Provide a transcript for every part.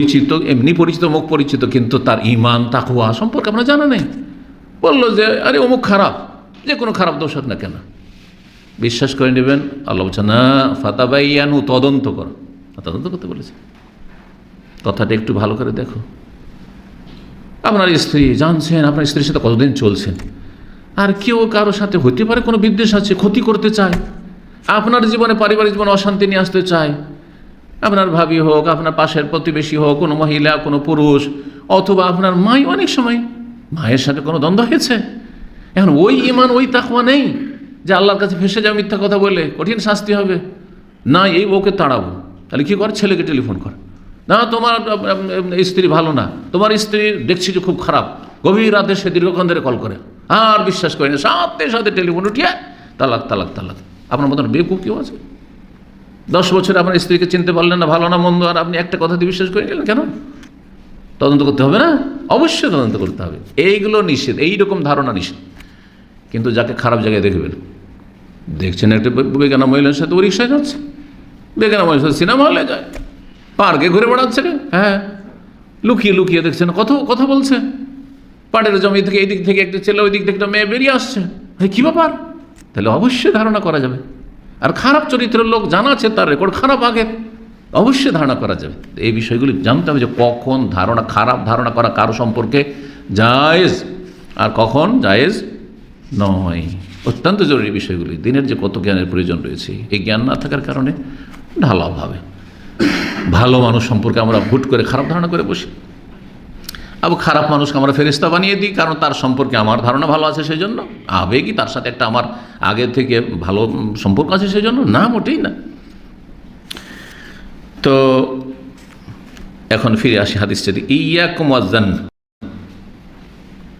পরিচিত, এমনি পরিচিত মুখ পরিচিত, কিন্তু তার ইমান তাকুয়া সম্পর্কে আমরা জানা নেই। বলল যে, আরে, অমুক খারাপ। যে কোনো খারাপ দোষ হোক না কেন? বিশ্বাস করে নেবেন, আল্লাহ বলছে না, ফাতাবাইয়ানু, তদন্ত করো। তদন্ত করতে বলেছে। কথাটা একটু ভালো করে দেখো। আপনার স্ত্রী জানছেন, আপনার স্ত্রীর সাথে কতদিন চলছেন? আর কেউ কারোর সাথে হতে পারে কোনো বিদ্বেষ আছে, ক্ষতি করতে চায়? আপনার জীবনে পারিবারিক জীবনে অশান্তি নিয়ে আসতে চায়? আপনার ভাবি হোক, আপনার পাশের প্রতিবেশী হোক, কোনো মহিলা, কোনো পুরুষ, অথবা আপনার মাই অনেক সময় মায়ের সাথে কোনো দ্বন্দ্ব হয়েছে। এখন ওই ইমান, ওই তাকওয়া নেই যে আল্লাহর কাছে ফেসে যাও মিথ্যা কথা বলে কঠিন শাস্তি হবে। না, এই বউকে তাড়াবো। তাহলে কী করে? ছেলেকে টেলিফোন কর। না, তোমার স্ত্রী ভালো না। তোমার স্ত্রী দেখছি যে খুব খারাপ। গভীর রাতে সে দীর্ঘক্ষণ ধরে কল করে। আর বিশ্বাস করে না, সাথে সাথে টেলিফোন উঠিয়ে তালাক তালাক তালাক। আপনার মতন বেকুব কেউ আছে। দশ বছরে আপনার স্ত্রীকে চিনতে পারলেন না, ভালো না, মন্দ, আর আপনি একটা কথা দিয়ে বিশ্বাস করে গেলেন কেন? তদন্ত করতে হবে না? অবশ্যই তদন্ত করতে হবে। এইগুলো নিষেধ, এইরকম ধারণা নিষেধ। কিন্তু যাকে খারাপ জায়গায় দেখবেন, দেখছেন একটা বেগানা মহিলার সাথে ও রিক্সায় যাচ্ছে। বেগানা মহিলার সাথে সিনেমা হলে যায়। পার্কে ঘুরে বেড়াচ্ছে রে হ্যাঁ। লুকিয়ে লুকিয়ে দেখছেন, কত, কথা বলছে। পাড়ের জমি থেকে এই দিক থেকে একটা ছেলে ওই দিক থেকে একটা মেয়ে বেরিয়ে আসছে। কী ব্যাপার? তাহলে অবশ্যই ধারণা করা যাবে। আর খারাপ চরিত্রের লোক জানা আছে তার রেকর্ড খারাপ আগে। অবশ্যই ধারণা করা যাবে। এই বিষয়গুলি জানতে হবে যে কখন ধারণা, খারাপ ধারণা করা কারও সম্পর্কে জায়েজ আর কখন জায়েজ নয়। অত্যন্ত জরুরি বিষয়গুলি। দিনের যে কত জ্ঞানের প্রয়োজন রয়েছে, এই জ্ঞান না থাকার কারণে ঢালাভাবে ভালো মানুষ সম্পর্কে আমরা ভুট করে খারাপ ধারণা করে বসি। আবার খারাপ মানুষকে আমরা ফেরিস্তা বানিয়ে দিই, কারণ তার সম্পর্কে আমার ধারণা ভালো আছে সেই জন্য আবেগই তার সাথে একটা আমার আগে থেকে ভালো সম্পর্ক আছে সেই জন্য না, মোটেই না। তো এখন ফিরে আসি হাদিস যদি ইয়া কুমাজান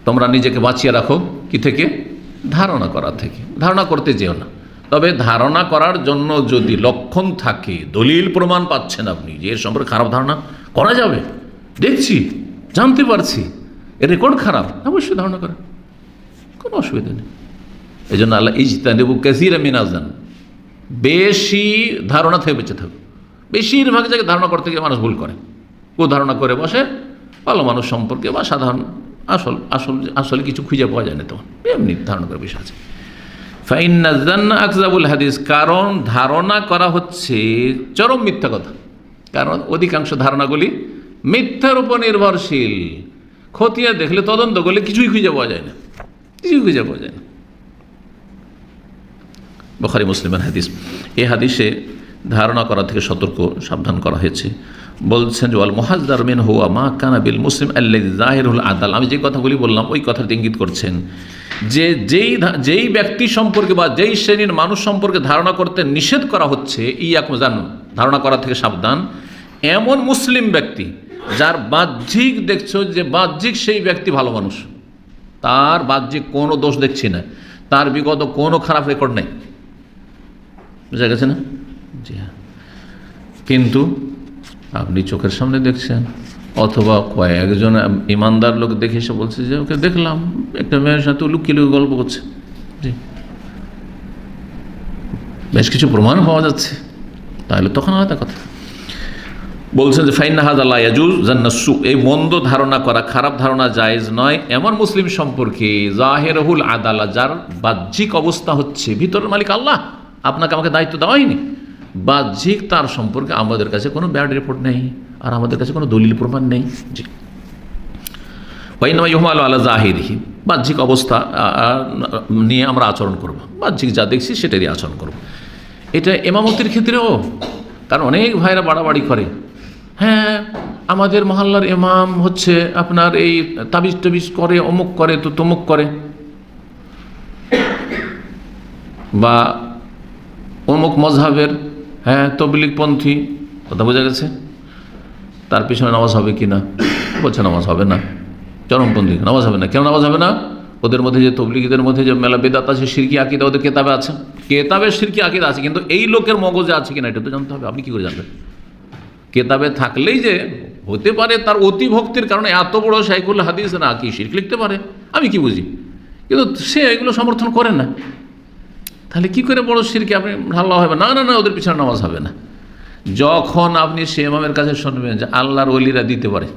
তোমরা নিজেকে বাঁচিয়ে রাখো, কি থেকে? ধারণা করা থেকে। ধারণা করতে যেও না। তবে ধারণা করার জন্য যদি লক্ষণ থাকে, দলিল প্রমাণ পাচ্ছেন আপনি যে এর সম্পর্কে খারাপ ধারণা করা যাবে। দেখছি। জানতে পারছি রেকর্ড খারাপ, অবশ্যই ধারণা করেন। কোনো অসুবিধা নেই। এই জন্য আল্লাহ ইজতানেবু কাসির মিনাজান। বেশি ধারণা থেকে বেঁচে থাকবে বেশিরভাগ জায়গায় ধারণা করতে গিয়ে মানুষ ভুল করে। ও ধারণা করে বসে, ভালো মানুষ সম্পর্কে বা সাধারণ আসল আসল, আসলে কিছু খুঁজে পাওয়া যায় না তখন। এমনি ধারণা করে বিষয় আছে। ফাইনাজান্না আকজাবুল হাদিস, কারণ ধারণা করা হচ্ছে চরম মিথ্যা কথা। কারণ অধিকাংশ ধারণাগুলি মিথ্যার উপর নির্ভরশীল। খতিয়ে দেখলে তদন্ত করলে কিছুই খুঁজে পাওয়া যায় না। কিছুই খুঁজে পাওয়া যায় না। বখারি, মুসলিমের হাদিস। এই হাদিসে ধারণা করা থেকে সতর্ক, সাবধান করা হয়েছে। বলছেন যে, ওয়াল মহাজদার মিন হুয়া মা কানাবিল মুসলিম আল্লাহ জাহিরুল আদাল। আমি যে কথাগুলি বললাম, ওই কথাটি ইঙ্গিত করছেন যে, যেই যেই ব্যক্তি সম্পর্কে বা যেই শ্রেণির মানুষ সম্পর্কে ধারণা করতে নিষেধ করা হচ্ছে ইয়াক জান ধারণা করা থেকে সাবধান, এমন মুসলিম ব্যক্তি যার বাহ্যিক দেখছ যে বাহ্যিক সেই ব্যক্তি ভালো মানুষ। তার বাহ্যিক কোনো দোষ দেখছি না। তার বিগত কোনো খারাপ রেকর্ড নেই। বুঝা গেছে না? জি হ্যাঁ। কিন্তু আপনি চোখের সামনে দেখছেন, অথবা কয়েকজন ইমানদার লোক দেখে এসে বলছে যে, ওকে দেখলাম, একটা মেয়ের সাথে লুকিয়ে লুকিয়ে গল্প করছে। জি। বেশ কিছু প্রমাণ পাওয়া যাচ্ছে। তাহলে তখন আলাদা কথা। বলছেন যে ফাইন নাহাজ আল্লাহ ইয়াজুজ জান্নাসু এই মন্দ ধারণা করা খারাপ ধারণা জায়েজ নয়। এমন মুসলিম সম্পর্কে জাহেরহুল আদালা, যার বাহ্যিক অবস্থা হচ্ছে ভিতরের মালিক আল্লাহ, আপনাকে আমাকে দায়িত্ব দেওয়া হয়নি। বাহ্যিক তার সম্পর্কে আমাদের কাছে কোনো ব্যাড রিপোর্ট নেই, আর আমাদের কাছে কোনো দলিল প্রমাণ নেই। জি। ওয়াইনামা ইহমাল আলা জাহিরিহি। বাহ্যিক অবস্থা নিয়ে আমরা আচরণ করব। বাহ্যিক যা দেখছি সেটারই আচরণ করব। এটা এমামতির ক্ষেত্রেও, কারণ অনেক ভাইরা বাড়াবাড়ি করে। হ্যাঁ আমাদের মহল্লার ইমাম হচ্ছে আপনার এই তাবিজ টাবিজ করে, অমুক করে, তো তমুক করে। বা অমুক মজহাবের হ্যাঁ তবলিগপন্থী, কথা বোঝা গেছে? তার পিছনে নামাজ হবে কি না? বলছে নামাজ হবে না। চরমপন্থী, নামাজ হবে না। কেন নামাজ হবে না? ওদের মধ্যে যে তবলিগীদের মধ্যে যে মেলা বেদাত আছে, সিরকি আকিদা ওদের কেতাবে আছে। কেতাবে সিরকি আকিদা আছে, কিন্তু এই লোকের মগজে আছে কিনা, এটা তো জানতে হবে। আপনি কী করে জানবেন? কেতাবে থাকলেই যে হতে পারে তার অতি ভক্তির কারণে এত বড় সাইকুল হাদিস না কি শিরক লিখতে পারে? আমি কি বুঝি? কিন্তু সে এগুলো সমর্থন করে না। তাহলে কি করে বড় শিরকে আপনি ভালো হবে? না না না, ওদের পিছনে নামাজ হবে না। যখন আপনি সে ইমামের কাছে শুনবেন যে আল্লাহর অলিরা দিতে পারে,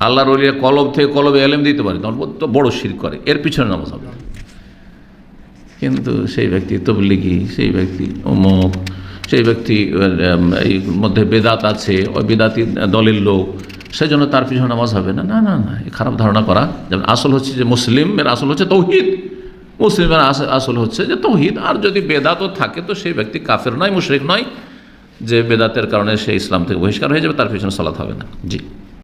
আল্লাহর অলিরা কলব থেকে কলবে এলেম দিতে পারে, তখন তো বড় শির করে, এর পিছনে নামাজ হবে। কিন্তু সেই ব্যক্তি তবলিগি, সেই ব্যক্তি অমুক সেই ব্যক্তি এই মধ্যে বেদাত আছে ওই বেদাতি দলের লোক সেই জন্য তার পিছনে নামাজ হবে না। না না না খারাপ ধারণা করা। যেমন আসল হচ্ছে যে মুসলিমের আসল হচ্ছে তৌহিদ। মুসলিমের আস- আসল হচ্ছে যে তৌহিদ। আর যদি বেদাতও থাকে, তো সেই ব্যক্তি কাফের নয়, মুশরিক নয়, যে বেদাতের কারণে সে ইসলাম থেকে বহিষ্কার হয়ে যাবে, তার পিছনে সালাত হবে না। জি।